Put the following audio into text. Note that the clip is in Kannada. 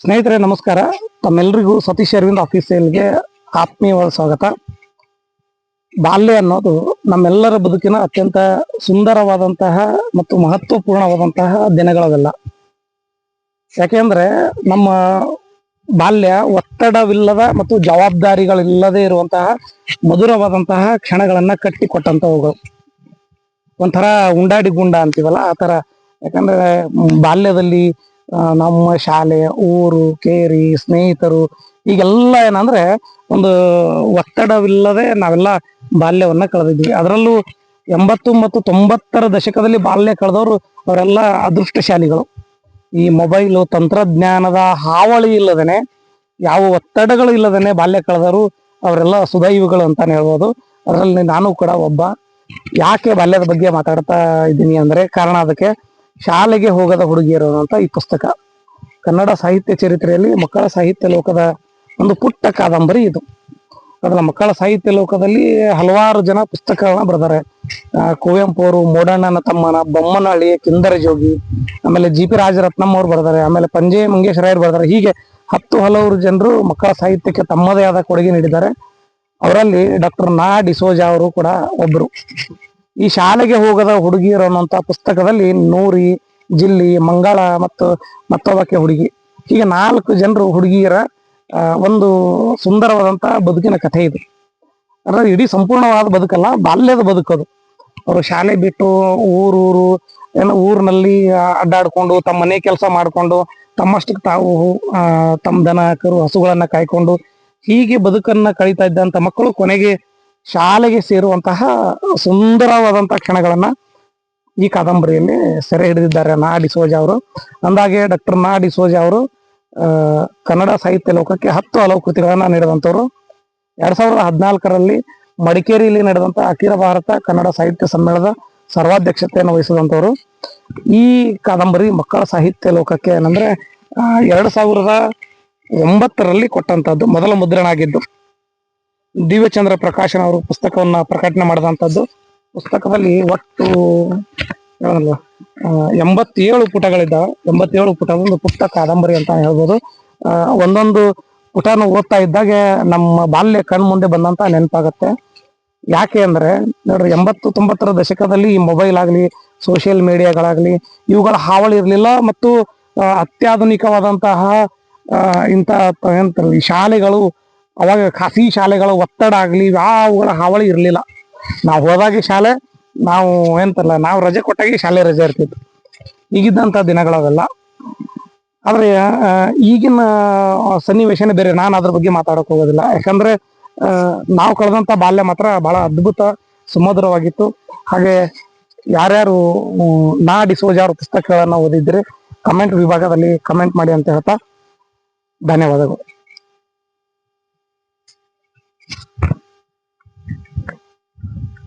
ಸ್ನೇಹಿತರೆ, ನಮಸ್ಕಾರ. ತಮ್ಮೆಲ್ಲರಿಗೂ ಸತೀಶ್ ಅರವಿಂದ್ ಆಫೀಸಿಯಲ್ಗೆ ಆತ್ಮೀಯವಾದ ಸ್ವಾಗತ. ಬಾಲ್ಯ ಅನ್ನೋದು ನಮ್ಮೆಲ್ಲರ ಬದುಕಿನ ಅತ್ಯಂತ ಸುಂದರವಾದಂತಹ ಮತ್ತು ಮಹತ್ವಪೂರ್ಣವಾದಂತಹ ದಿನಗಳವೆಲ್ಲ. ಯಾಕೆಂದ್ರೆ, ನಮ್ಮ ಬಾಲ್ಯ ಒತ್ತಡವಿಲ್ಲದ ಮತ್ತು ಜವಾಬ್ದಾರಿಗಳಿಲ್ಲದೆ ಇರುವಂತಹ ಮಧುರವಾದಂತಹ ಕ್ಷಣಗಳನ್ನ ಕಟ್ಟಿಕೊಟ್ಟಂತವುಗಳು. ಒಂಥರ ಉಂಡಾಡಿ ಗುಂಡ ಅಂತೀವಲ್ಲ, ಆ ತರ ಯಾಕಂದ್ರೆ, ಬಾಲ್ಯದಲ್ಲಿ ನಮ್ಮ ಶಾಲೆ, ಊರು, ಕೇರಿ, ಸ್ನೇಹಿತರು, ಈಗೆಲ್ಲ ಏನಂದ್ರೆ ಒಂದು ಒತ್ತಡವಿಲ್ಲದೆ ನಾವೆಲ್ಲ ಬಾಲ್ಯವನ್ನ ಕಳೆದಿದ್ವಿ. ಅದರಲ್ಲೂ ಎಂಬತ್ತು ಮತ್ತು ತೊಂಬತ್ತರ ದಶಕದಲ್ಲಿ ಬಾಲ್ಯ ಕಳೆದವರು ಅವರೆಲ್ಲ ಅದೃಷ್ಟಶಾಲಿಗಳು. ಈ ಮೊಬೈಲು, ತಂತ್ರಜ್ಞಾನದ ಹಾವಳಿ ಇಲ್ಲದೇನೆ, ಯಾವ ಒತ್ತಡಗಳು ಇಲ್ಲದೇನೆ ಬಾಲ್ಯ ಕಳೆದವರು ಅವರೆಲ್ಲ ಸುದೈವಿಗಳು ಅಂತಾನೆ ಹೇಳ್ಬೋದು. ಅದರಲ್ಲಿ ನಾನು ಕೂಡ ಒಬ್ಬ. ಯಾಕೆ ಬಾಲ್ಯದ ಬಗ್ಗೆ ಮಾತಾಡ್ತಾ ಇದ್ದೀನಿ ಅಂದ್ರೆ ಕಾರಣ ಅದಕ್ಕೆ ಶಾಲೆಗೆ ಹೋಗದ ಹುಡುಗಿಯರು ಅಂತ ಈ ಪುಸ್ತಕ ಕನ್ನಡ ಸಾಹಿತ್ಯ ಚರಿತ್ರೆಯಲ್ಲಿ ಮಕ್ಕಳ ಸಾಹಿತ್ಯ ಲೋಕದ ಒಂದು ಪುಟ್ಟ ಕಾದಂಬರಿ ಇದು. ಅದರ ಮಕ್ಕಳ ಸಾಹಿತ್ಯ ಲೋಕದಲ್ಲಿ ಹಲವಾರು ಜನ ಪುಸ್ತಕಗಳನ್ನ ಬರೆದಾರೆ. ಕುವೆಂಪು ಅವರು ಮೋಡಣ್ಣನ ತಮ್ಮನ, ಬೊಮ್ಮನಹಳ್ಳಿ, ಕಿಂದರ ಜೋಗಿ, ಆಮೇಲೆ ಜಿ ಪಿ ರಾಜರತ್ನಂ ಅವ್ರು ಬರೆದಾರೆ, ಆಮೇಲೆ ಪಂಜೆ ಮಂಗೇಶ್ವರಾಯರು ಬರೆದಾರೆ. ಹೀಗೆ ಹತ್ತು ಹಲವಾರು ಜನರು ಮಕ್ಕಳ ಸಾಹಿತ್ಯಕ್ಕೆ ತಮ್ಮದೇ ಆದ ಕೊಡುಗೆ ನೀಡಿದ್ದಾರೆ. ಅವರಲ್ಲಿ ಡಾಕ್ಟರ್ ನಾ ಡಿಸೋಜಾ ಅವರು ಕೂಡ ಒಬ್ರು. ಈ ಶಾಲೆಗೆ ಹೋಗದ ಹುಡುಗಿಯರು ಅನ್ನುವಂಥ ಪುಸ್ತಕದಲ್ಲಿ ನೂರಿ, ಜಿಲ್ಲಿ, ಮಂಗಳ ಮತ್ತು ಮತ್ತೊಬ್ಬಕ್ಕೆ ಹುಡುಗಿ. ಹೀಗೆ ನಾಲ್ಕು ಜನರು ಹುಡುಗಿಯರ ಒಂದು ಸುಂದರವಾದಂತ ಬದುಕಿನ ಕಥೆ ಇದು. ಅಂದ್ರೆ ಇಡೀ ಸಂಪೂರ್ಣವಾದ ಬದುಕಲ್ಲ, ಬಾಲ್ಯದ ಬದುಕದು ಅವರು ಶಾಲೆ ಬಿಟ್ಟು ಊರೂರು, ಏನೋ ಊರಿನಲ್ಲಿ ಅಡ್ಡಾಡ್ಕೊಂಡು ತಮ್ಮ ಮನೆ ಕೆಲಸ ಮಾಡ್ಕೊಂಡು ತಮ್ಮಷ್ಟಕ್ಕೆ ತಾವು ತಮ್ಮ ದನ, ಕರು, ಹಸುಗಳನ್ನ ಕಾಯ್ಕೊಂಡು ಹೀಗೆ ಬದುಕನ್ನ ಕಳೀತಾ ಇದ್ದಂತ ಮಕ್ಕಳು ಕೊನೆಗೆ ಶಾಲೆಗೆ ಸೇರುವಂತಹ ಸುಂದರವಾದಂತಹ ಕ್ಷಣಗಳನ್ನ ಈ ಕಾದಂಬರಿಯಲ್ಲಿ ಸೆರೆ ಹಿಡಿದಿದ್ದಾರೆ ನಾ ಡಿಸೋಜ ಅವರು. ಅಂದಾಗೆ ಡಾಕ್ಟರ್ ನಾ ಡಿಸೋಜ ಅವರು ಕನ್ನಡ ಸಾಹಿತ್ಯ ಲೋಕಕ್ಕೆ ಹತ್ತು ಹಲವು ಕೃತಿಗಳನ್ನ ನೀಡಿದಂಥವ್ರು. ಎರಡ್ ಸಾವಿರದ ಹದಿನಾಲ್ಕರಲ್ಲಿ ಮಡಿಕೇರಿಯಲ್ಲಿ ನಡೆದಂತ ಅಖಿಲ ಭಾರತ ಕನ್ನಡ ಸಾಹಿತ್ಯ ಸಮ್ಮೇಳನದ ಸರ್ವಾಧ್ಯಕ್ಷತೆಯನ್ನು ವಹಿಸಿದಂಥವ್ರು. ಈ ಕಾದಂಬರಿ ಮಕ್ಕಳ ಸಾಹಿತ್ಯ ಲೋಕಕ್ಕೆ ಏನಂದ್ರೆ ಎರಡ್ ಸಾವಿರದ ಒಂಬತ್ತರಲ್ಲಿ ಕೊಟ್ಟಂತದ್ದು ಮೊದಲ ಮುದ್ರಣ ಆಗಿದ್ದು ದಿವ್ಯಚಂದ್ರ ಪ್ರಕಾಶನ್ ಅವರು ಪುಸ್ತಕವನ್ನ ಪ್ರಕಟಣೆ ಮಾಡಿದಂಥದ್ದು. ಪುಸ್ತಕದಲ್ಲಿ ಒಟ್ಟು ಎಂಬತ್ತೇಳು ಪುಟಗಳಿದ್ದಾವೆ. ಎಂಬತ್ತೇಳು ಪುಟ ಒಂದು ಪುಸ್ತಕ ಕಾದಂಬರಿ ಅಂತ ಹೇಳ್ಬೋದು. ಒಂದೊಂದು ಪುಟನ ಓದ್ತಾ ಇದ್ದಾಗೆ ನಮ್ಮ ಬಾಲ್ಯ ಕಣ್ ಮುಂದೆ ಬಂದಂತ ನೆನಪಾಗತ್ತೆ. ಯಾಕೆ ಅಂದ್ರೆ, ನೋಡ್ರಿ, ಎಂಬತ್ತು ತೊಂಬತ್ತರ ದಶಕದಲ್ಲಿ ಈ ಮೊಬೈಲ್ ಆಗಲಿ, ಸೋಷಿಯಲ್ ಮೀಡಿಯಾಗಳಾಗ್ಲಿ, ಇವುಗಳ ಹಾವಳಿ ಇರಲಿಲ್ಲ ಮತ್ತು ಅತ್ಯಾಧುನಿಕವಾದಂತಹ ಇಂಥ ಶಾಲೆಗಳು ಅವಾಗ ಖಾಸಗಿ ಶಾಲೆಗಳ ಒತ್ತಡ ಆಗಲಿ, ಯಾವುಗಳ ಹಾವಳಿ ಇರಲಿಲ್ಲ. ನಾವು ಹೋದಾಗೆ ಶಾಲೆ, ನಾವು ಎಂತಲ್ಲ, ನಾವು ರಜೆ ಕೊಟ್ಟಾಗೆ ಶಾಲೆ ರಜೆ ಇರ್ತಿತ್ತು. ಈಗಿದ್ದಂಥ ದಿನಗಳವೆಲ್ಲ ಆದರೆ ಈಗಿನ ಸನ್ನಿವೇಶನೇ ಬೇರೆ. ನಾನು ಅದ್ರ ಬಗ್ಗೆ ಮಾತಾಡೋಕೆ ಹೋಗೋದಿಲ್ಲ. ಯಾಕಂದರೆ ನಾವು ಕಳೆದಂಥ ಬಾಲ್ಯ ಮಾತ್ರ ಬಹಳ ಅದ್ಭುತ, ಸುಮಧುರವಾಗಿತ್ತು. ಹಾಗೆ, ಯಾರ್ಯಾರು ನಾ ಡಿಸೋಜ ಅವ್ರ ಪುಸ್ತಕಗಳನ್ನು ಓದಿದ್ರೆ, ಕಮೆಂಟ್ ವಿಭಾಗದಲ್ಲಿ ಕಮೆಂಟ್ ಮಾಡಿ ಅಂತ ಹೇಳ್ತಾ ಧನ್ಯವಾದಗಳು.